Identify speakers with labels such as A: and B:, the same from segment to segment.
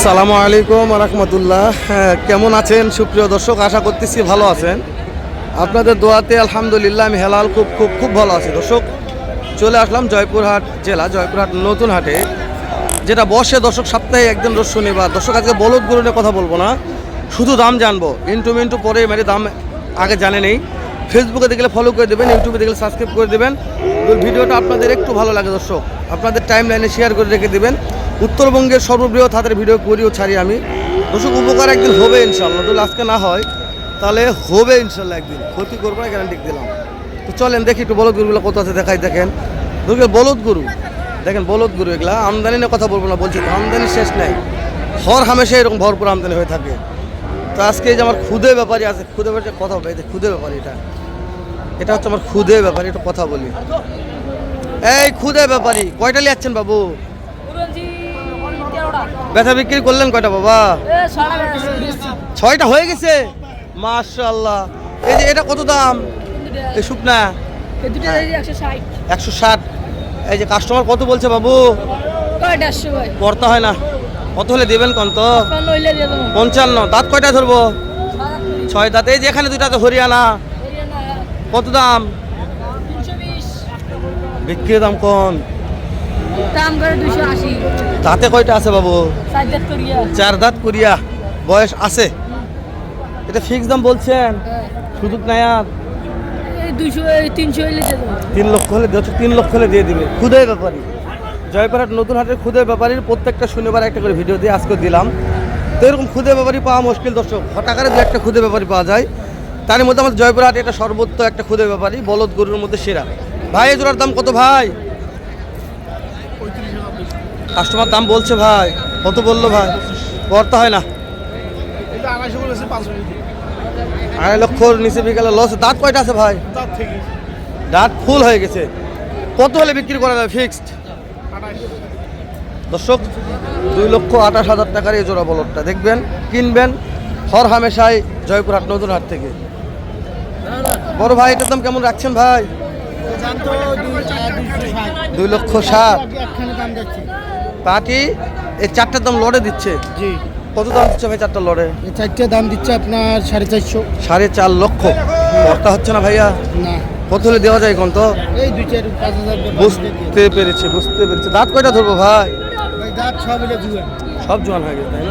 A: আসসালামু আলাইকুম রহমতুল্লাহ। হ্যাঁ কেমন আছেন? সুপ্রিয় দর্শক, আশা করতেছি ভালো আছেন। আপনাদের দোয়াতে আলহামদুলিল্লাহ আমি হেলাল খুব খুব খুব ভালো আছি। দর্শক, চলে আসলাম জয়পুরহাট জেলা, জয়পুরহাট নতুন হাটে যেটা বসে দর্শক সপ্তাহে একদিন রোজ শনিবার। দর্শক, আজকে বলদ গরু কথা বলব না। শুধু দাম জানব। ইন্টু মিন্টু পরে মেরে দাম আগে জানে নেই। ফেসবুকে দেখলে ফলো করে দেবেন ইউটিউবে দেখলে সাবস্ক্রাইব করে দেবেন। ভিডিওটা আপনাদের একটু ভালো লাগে দর্শক, আপনাদের টাইম লাইনে শেয়ার করে রেখে দেবেন। উত্তরবঙ্গের সর্ববৃহৎ হাতের ভিডিও করিও ছাড়ি আমি। দর্শক, উপকার একদিন হবে ইনশাল্লাহ যদি আজকে না হয়, তাহলে হবে ইনশাল্লাহ একদিন। ক্ষতি করব না গ্যারান্টি দিলাম। তো চলেন দেখি একটু বলদ গরুগুলো কত আছে, দেখাই, দেখেন। দুর্গে বলদ গরু, দেখেন বলদ গরু এগুলা আমদানি নিয়ে কথা বলব না, বলছি আমদানি শেষ নাই। হর হামেশা এরকম ভরপুর আমদানি হয়ে থাকে। তো আজকে যে আমার খুদে ব্যাপারী আছে খুদে ব্যাপারে কথা বলে এই যে খুদে ব্যাপারী এটা। এটা হচ্ছে আমার খুদে ব্যাপারী একটু কথা বলি। এই খুদে ব্যাপারী কয়টা লিয়াচ্ছেন বাবু? ব্যথা বিক্রি করলেন কয়টা বাবা? ছয়টা হয়ে গেছে? মাশাল্লাহ এই যে এটা কত দাম? এই শুকনা?
B: দিয়ে একশো ষাট।
A: এই যে কাস্টমার কত বলছে বাবু? করতে হয় না। কত হলে দেবেন
B: দিয়ে দেবো।
A: পঞ্চান্ন। দাঁত কয়টা ধরবো? ছয় দাঁত। এই যে এখানে দুইটা তো হরিয়ানা। কত দাম? বিক্রির দাম কোন?
B: দাম করে দুশো আশি।
A: দাঁতে কয়টা আছে বাবু? চার দাঁত করিয়া। বয়স আছে? এটা ফিক্স দাম বলছেন?
B: হ্যাঁ।
A: সুযোগ নাই আর? তিন লক্ষ হলে তিন লক্ষ হলে দিয়ে দিবে। খুদে ব্যাপারী। জয়পুরহাট নতুন হাটের খুদে ব্যাপারীর প্রত্যেকটা শনিবার একটা করে ভিডিও দিয়ে আজকে দিলাম। তো এরকম খুদে ব্যাপারী পাওয়া মুশকিল দর্শক। হঠাকারে দু একটা খুদে ব্যাপারী পাওয়া যায়। তার মধ্যে আমাদের জয়পুরহাট এটা সর্বোচ্চ একটা খুদে ব্যাপারী বলদ গরুর মধ্যে সেরা। ভাই এই জোড়ার দাম কত ভাই? কাস্টমার দাম বলছে ভাই, কত বলল ভাই? করতে হয় না। আড়াই লক্ষর নিচে বিকেলে লস দাঁত কয়টা আছে ভাই? দাঁত ফুল হয়ে গেছে। কত হলে বিক্রি করা যাবে? ফিক্সড দর্শক, দুই লক্ষ আঠাশ হাজার টাকার এই জোড়া বলদটা। দেখবেন, কিনবেন হর হামেশাই জয়পুরহাট নতুন হাট থেকে। বড় ভাই এটার দাম কেমন রাখছেন ভাই? দুই লক্ষ ষাট। পাটি এই চারটার দাম লড়ে দিচ্ছে?
C: জি।
A: কত দাম দিচ্ছে ভাই চারটা লড়ে?
C: এই চারটে দাম দিচ্ছে আপনার সাড়ে চারশো।
A: সাড়ে চার লক্ষ। কর্তা হচ্ছে না ভাইয়া?
C: না।
A: কত হলে দেওয়া যায় কোন তো?
C: এই দুই চার পাঁচ হাজার
A: বুঝতে পেরেছি বুঝতে পেরেছি। দাঁত কয়টা ধরবো ভাই?
C: দাঁত সব
A: সব জোয়ান হয়ে গেছে তাই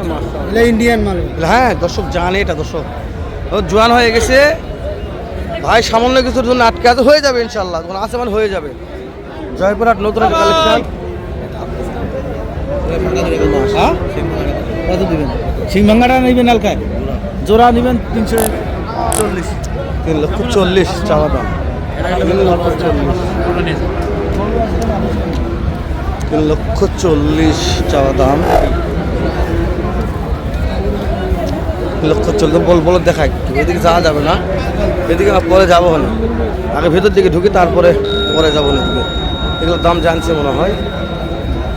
A: না।
C: ইন্ডিয়ান মাল।
A: হ্যাঁ দর্শক জানে এটা দর্শক। জোয়ান হয়ে গেছে। ভাই সামান্য কিছুর জন্য আটকে আছে হয়ে যাবে ইনশাল্লাহ যখন আছে মানে হয়ে যাবে। জয়পুরহাট নতুন একটা কালেকশন
C: হ্যাঁ? কত দিবেন? সিং নেবেন হালকায়। জোড়া নেবেন তিনশো চল্লিশ।
A: তিন লক্ষ চল্লিশ চাওয়া দাম। তিন লক্ষ চল্লিশ। তিন লক্ষ চল্লিশ চাওয়া দাম। তিন লক্ষ চল্লিশ বল বল দেখায় এদিকে যাওয়া যাবে না এদিকে পরে যাব না আগে ভেতর দিকে ঢুকি তারপরে পরে যাব না এদিকে এগুলোর দাম জানছে মনে হয়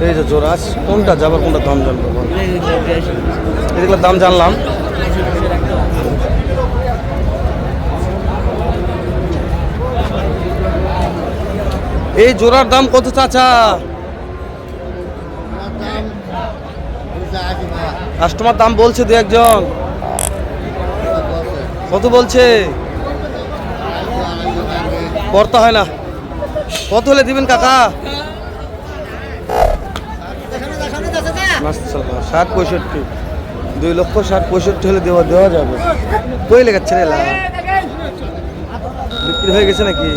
A: এই যে জোরাস কোনটা যাবার কোনটা দাম জানব এগুলোর দাম জানলাম এই জোড়ার দাম কত চাচা কাস্টমার দাম বলছে দু একজন কত বলছে? করতে হয় না। কত হলে দিবেন কাকা? ষাট পঁয়ষট্টি। দুই লক্ষ ষাট পঁয়ষট্টি হলে দেওয়া দেওয়া যাবে। কই লেগেছে রে বিক্রি হয়ে গেছে নাকি?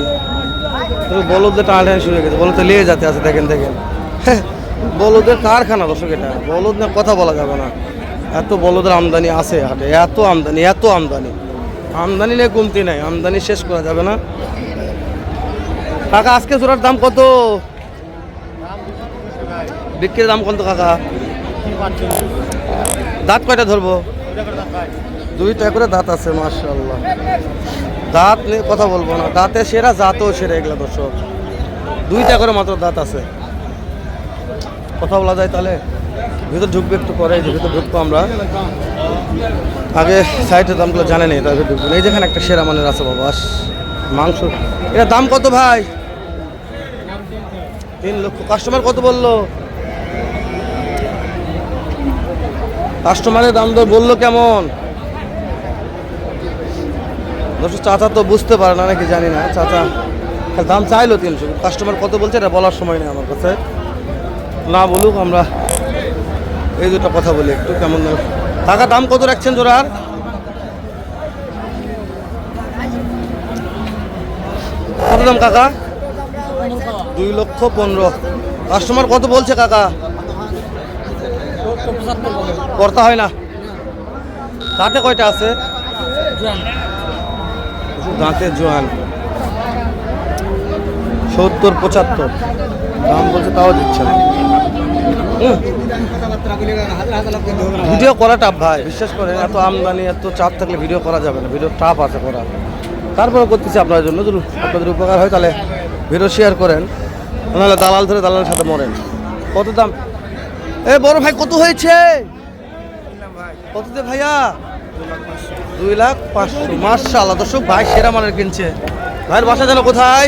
A: বলদের টানাটানি শুরু হয়ে গেছে। বলদ লিয়ে যেতে আছে দেখেন দেখেন। হ্যাঁ, বলদের কারখানা দর্শক এটা। বলদ না কথা বলা যাবে না। এত বলদের আমদানি আছে হাটে। এত আমদানি এত আমদানি। আমদানি নিয়ে কমতি নাই, আমদানি শেষ করা যাবে না। কাকা, আজকে জোড়ার দাম কত? বিক্রির দাম কত কাকা? দাঁত কয়টা ধরবো? দুইটা করে দাঁত আছে মার্শাল্লাহ দাঁত নিয়ে কথা বলব না, দাঁতে সেরা, জাতও সেরা এগুলা দর্শক। দুইটা করে মাত্র দাঁত আছে। কথা বলা যায় তাহলে? ভিতর ঢুকবে একটু পরে ভিতর ঢুকবো আমরা। আগে সাইডের দামগুলো জানে নেই, তারপরে ঢুকবো। এই যেখানে একটা সেরা মানের আছে বাবা মাংস। এটা দাম কত ভাই? তিন লক্ষ। কাস্টমার কত বলল? কাস্টমারের দাম দর বলল কেমন? চাচা তো বুঝতে পারে না, নাকি জানি না। চাচা দাম চাইলো তিনশো। কাস্টমার কত বলছে, এটা বলার সময় নেই আমার কাছে। না বলুক, আমরা এই দুটো কথা বলি একটু, কেমন দাম টাকা দাম কত রাখছেন জোড়ার? কত দাম কাকা? দুই লক্ষ পনেরো। কাস্টমার কত বলছে কাকা? করতে হয় না। দাঁতে কয়টা আছে? দাঁতে জোয়ান। সত্তর, পঁচাত্তর। দাম বলছে, তাও দিচ্ছে না। হুম। ভিডিও করা টাফ ভাই, বিশ্বাস করেন, এত আমদানি, এত চাপ থাকলে ভিডিও করা যাবে না ভিডিও টাফ আছে করা। তারপরে করতেছি আপনাদের জন্য আপনাদের উপকার হয় তাহলে ভিডিও শেয়ার করেন, নাহলে দালাল ধরে দালালের সাথে মরেন। কত দাম? এ বড় ভাই, কত হয়েছে? কত দে ভাইয়া? দুই লাখ পাঁচশো। মার্শাল্লাহ দর্শক ভাই, সেরা মানের কিনছে। ভাইয়ের বাসা যেন কোথায়?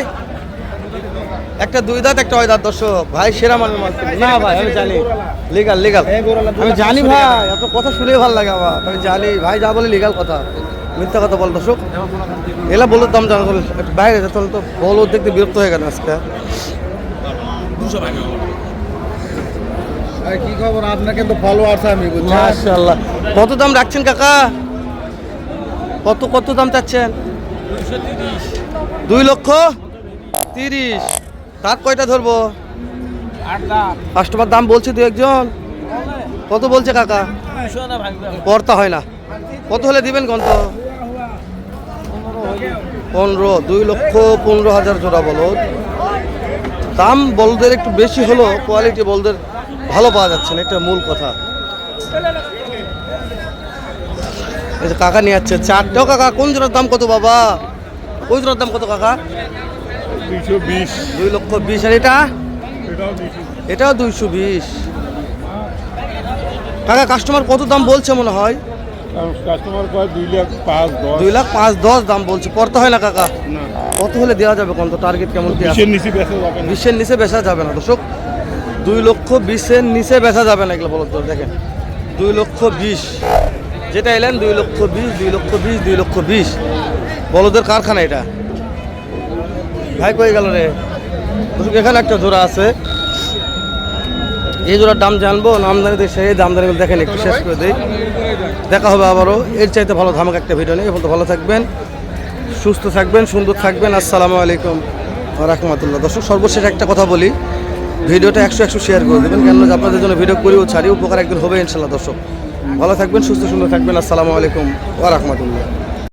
A: একটা দুই দাঁত একটা ওই দাঁত দর্শক। ভাই সেরা মানের মাল না ভাই আমি জানি। লিগাল লিগাল আমি জানি ভাই আপনার কথা শুনে ভালো লাগে আমার। আমি জানি। ভাই যা বলে লিগাল কথা। মিথ্যা কথা বল দর্শক। এলা বলো দাম জানা বল বাইরে যেতে হলে তো বলো দেখতে বিরক্ত হয়ে গেল আজকে।
C: কি খবর? আপনাকে তো ফলোয়ার্স আমি
A: মাশাআল্লাহ। কত দাম রাখছেন কাকা? কত কত দাম চাচ্ছেন? দুই লক্ষ তিরিশ। তার কয়টা ধরবো? কাস্টমার দাম বলছে দু একজন। কত বলছে কাকা? পড়তা হয় না। কত হলে দিবেন কত পনেরো দুই লক্ষ পনেরো হাজার জোড়া বলদ। দাম বলদের একটু বেশি হলো কোয়ালিটি বলদের ভালো পাওয়া যাচ্ছে না এটা মূল কথা। এই যে কাকা নিয়ে যাচ্ছে চারটেও কাকা। কোন জোড়ার দাম কত বাবা? কোন জোড়ার দাম কত কাকা? দুই লক্ষ বিশ। আর এটা?
D: এটাও দুইশো
A: বিশ। কাকা কাস্টমার কত দাম বলছে মনে হয়?
D: কাস্টমার কয় দুই লাখ পাঁচ দশ।
A: দুই লাখ পাঁচ দশ দাম বলছে। পড়তে হয় না কাকা? কত হলে দেওয়া যাবে কত টার্গেট কেমন কি
D: বিশের নিচে বেচা যাবে না।
A: বিশের নিচে বেচা যাবে না দর্শক। দুই লক্ষ বিশের নিচে বেচা যাবে না এগুলো বলো তো দেখেন। দুই লক্ষ বিশ। যেটা এলেন দুই লক্ষ বিশ দুই লক্ষ বিশ দুই লক্ষ বিশ। বলদের কারখানা এটা। ভাই কই গেল রে? এখানে একটা জোড়া আছে। এই জোড়ার দাম জানব নামদানি দেখে সেই দামদানি দেখেন, একটু শেষ করে দিই। দেখা হবে আবারও। এর চাইতে ভালো ধামাক একটা ভিডিও নেই এখন তো ভালো থাকবেন, সুস্থ থাকবেন, সুন্দর থাকবেন। আসসালামু আলাইকুম রাহমাতুল্লাহ। দর্শক, সর্বশেষ একটা কথা বলি। ভিডিওটা একশো একশো শেয়ার করে দেবেন কেন আপনাদের জন্য ভিডিও করিও ছাড়ি, উপকার একদিন হবে ইনশাল্লাহ দর্শক। ভালো থাকবেন, সুস্থ সুন্দর থাকবেন। আসসালামু আলাইকুম রাহমাতুল্লাহ।